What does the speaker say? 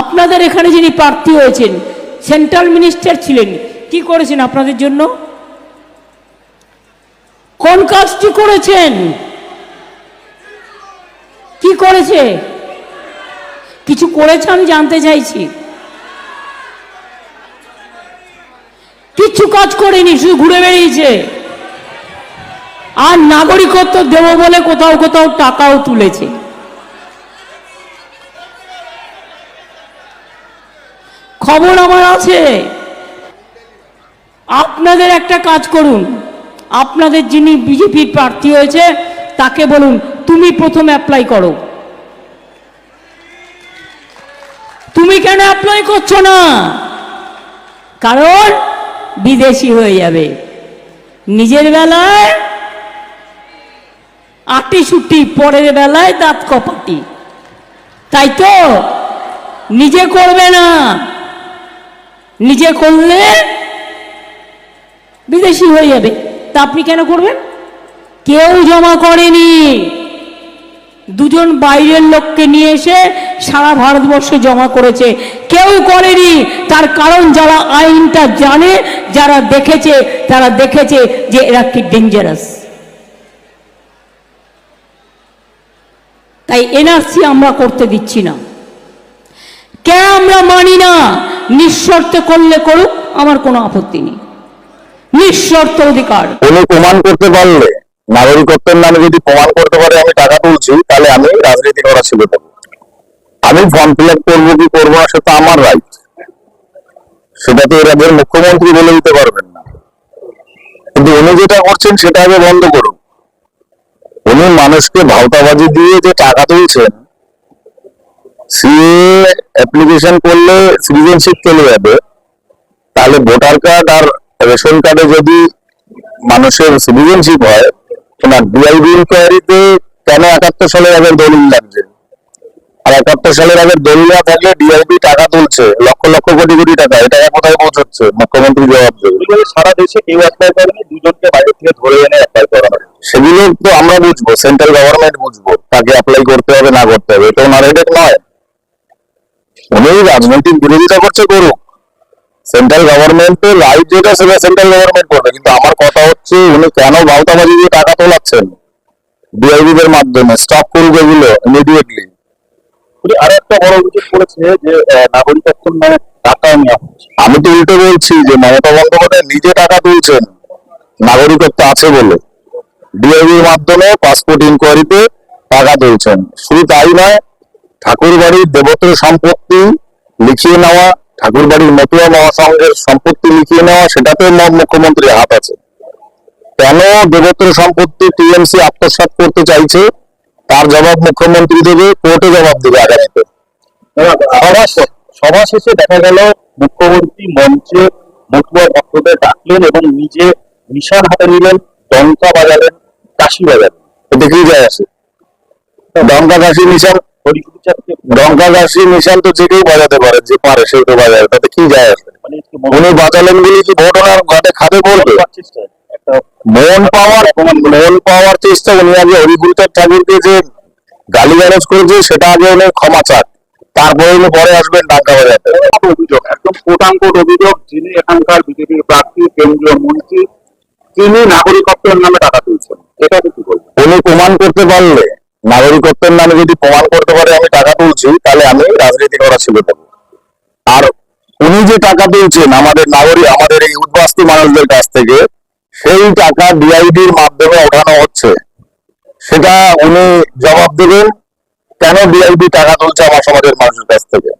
আপনাদের এখানে যিনি প্রার্থী হয়েছেন, সেন্ট্রাল মিনিস্টার ছিলেন, কি করেছেন আপনাদের জন্য? কোন কাজটি করেছেন? কি করেছে? কিছু করেছে আমি জানতে চাইছি। কিচ্ছু কাজ করেনি, শুধু ঘুরে বেরিয়েছে আর নাগরিকত্ব দেব বলে কোথাও কোথাও টাকাও তুলেছে। খবর আমার আছে। আপনাদের একটা কাজ করুন। আপনাদের যিনি বিজেপির প্রার্থী হয়েছে, তাকে বলুন, তুমি প্রথম অ্যাপ্লাই করো। তুমি কেন অ্যাপ্লাই করছ না? কারণ বিদেশি হয়ে যাবে। নিজের বেলায় আটি সুটি পরের বেলায় দাঁত কপাটি। তাই তো? নিজে করবে না। নিজে করলে বিদেশি হয়ে যাবে। তা আপনি কেন করবেন কেউ জমা করেনি। দুজন বাইরের লোককে নিয়ে এসে সারা ভারতবর্ষে জমা করেছে। কেউ করেনি। তার কারণ যারা আইনটা জানে, যারা দেখেছে, তারা দেখেছে যে এরা কি ডেঞ্জারাস তাই এনআরসি আমরা করতে দিচ্ছি না। কেন আমরা মানি না? নিঃশর্তে করলে করুক, আমার কোনো আপত্তি নেই। নিঃশর্ত অধিকার। উনি প্রমাণ করতে পারলে, নাগরিকত্বের নামে যদি প্রমাণ করতে পারে আমি টাকা তুলছি, তাহলে আমি রাজনীতি করা ছেড়ে দেবো। আমি ফর্ম ফিল আপ করব কি করব না, সেটা আমার রাইট সেটা তো রাজ্যের মুখ্যমন্ত্রী বলে দিতে পারবেন না। কিন্তু উনি যেটা করছেন, সেটা আগে বন্ধ করুন। উনি মানুষকে ভাওতাবাজি দিয়ে যে টাকা তুলছেন সিএ অ্যাপ্লিকেশন করলে সিটিজেনশিপ চলে যাবে। তাহলে ভোটার কার্ড আর রেশন কার্ডে যদি মানুষের সিটিজেনশিপ হয় তোমার ডিআইবি ইনকোয়ারিতে কেন একাত্তর সালের আগের দলিল লাগছে? আর একাত্তর সালের আগের দলিল না থাকলে ডিআইবি টাকা তুলছে লক্ষ লক্ষ কোটি কোটি টাকা এই টাকা কোথায় পৌঁছচ্ছে? মুখ্যমন্ত্রী জবাব দেবে। সারা দেশে কেউ অ্যাপ্লাই করেনি দুজনকে বাইরে থেকে ধরে এনে অ্যাপ্লাই করানো সেগুলো তো আমরা বুঝব সেন্ট্রাল গভর্নমেন্ট বুঝব তাকে অ্যাপ্লাই করতে হবে না করতে হবে এটা ওনার নয়। উনি রাজনৈতিক বিরোধিতা করছে, করুক। সেন্ট্রাল গভর্নমেন্টের রাইট যেটা সেটা সেন্ট্রাল গভর্নমেন্ট করবে। কিন্তু আমার কথা হচ্ছে, উনি কেন ভাওতাবাজি দিয়ে টাকা তোলাচ্ছেন? ডিআইবি দের মাধ্যমে স্টপ করুক এগুলো ইমিডিয়েটলি আরও একটা বড় অভিযোগ করেছে যে নাগরিকত্ব মানে টাকা আমি তো উল্টো বলছি যে, মমতা বন্দ্যোপাধ্যায় নিজে টাকা তুলছেন। নাগরিকত্ব আছে বলে। ডিআইবির মাধ্যমে পাসপোর্ট ইনকোয়ারিতে টাকা তুলছেন। শুধু তাই নয় ঠাকুর বাড়ির দেবত্র সম্পত্তি লিখিয়ে নেওয়া ঠাকুর বাড়ির মতুয়া মহাসংঘের সম্পত্তি লিখিয়ে নেওয়া সেটাতে মুখ্যমন্ত্রীর হাত আছে। কেন দেবত্র সম্পত্তি টিএমসি আত্মসাৎ করতে চাইছে? তার জবাব মুখ্যমন্ত্রী দেবে কোর্টে জবাব দেবে আগামীতে। সভা শেষে- সভা শেষে দেখা গেল মুখ্যমন্ত্রী মঞ্চে মতুয়া ভক্তদের ডাকলেন এবং নিজে নিশান হাতে নিলেন ডঙ্কা বাজালেন কাশি বাজালেন। এতে কি যায় আসে। ডঙ্কা কাশি নিশান ডঙ্কা কাশি নিশান তো যে কেউ বাজাতে পারে যে পারে সেই তো বাজায় তাতে কি যায় আসে? মানে উনি বাজালেন বলে কি ভোট ওনার ঘাটে খাতে পড়বে? মন পাওয়ার মন পাওয়ার চেষ্টা উনি আগে হরিগুরুচাঁদ ঠাকুরকে যে গালি গালাজ করেছে সেটা আগে উনি ক্ষমা চাক। তারপরে উনি পরে আসবেন ডাঙ্কা বাজাতে। অভিযোগ একদম কোটাঙ্কোট অভিযোগ যিনি এখানকার বিজেপির প্রার্থী কেন্দ্রীয় মন্ত্রী তিনি নাগরিকত্বের নামে টাকা তুলছেন। এটা কি বলবেন? উনি প্রমাণ করতে পারলে নাগরিকত্বের নামে যদি প্রমাণ করতে পারে আমি টাকা তুলছি, তাহলে আমি রাজনীতি করা দেবো আর উনি যে টাকা তুলছেন, আমাদের নাগরিক আমাদের এই উদ্বাস্তু মানুষদের কাছ থেকে, সেই টাকা ডিআইডির মাধ্যমে ওঠানো হচ্ছে। সেটা উনি জবাব দেবেন, কেন ডিআইডি টাকা তুলছে আমার সমাজের মানুষের কাছ থেকে?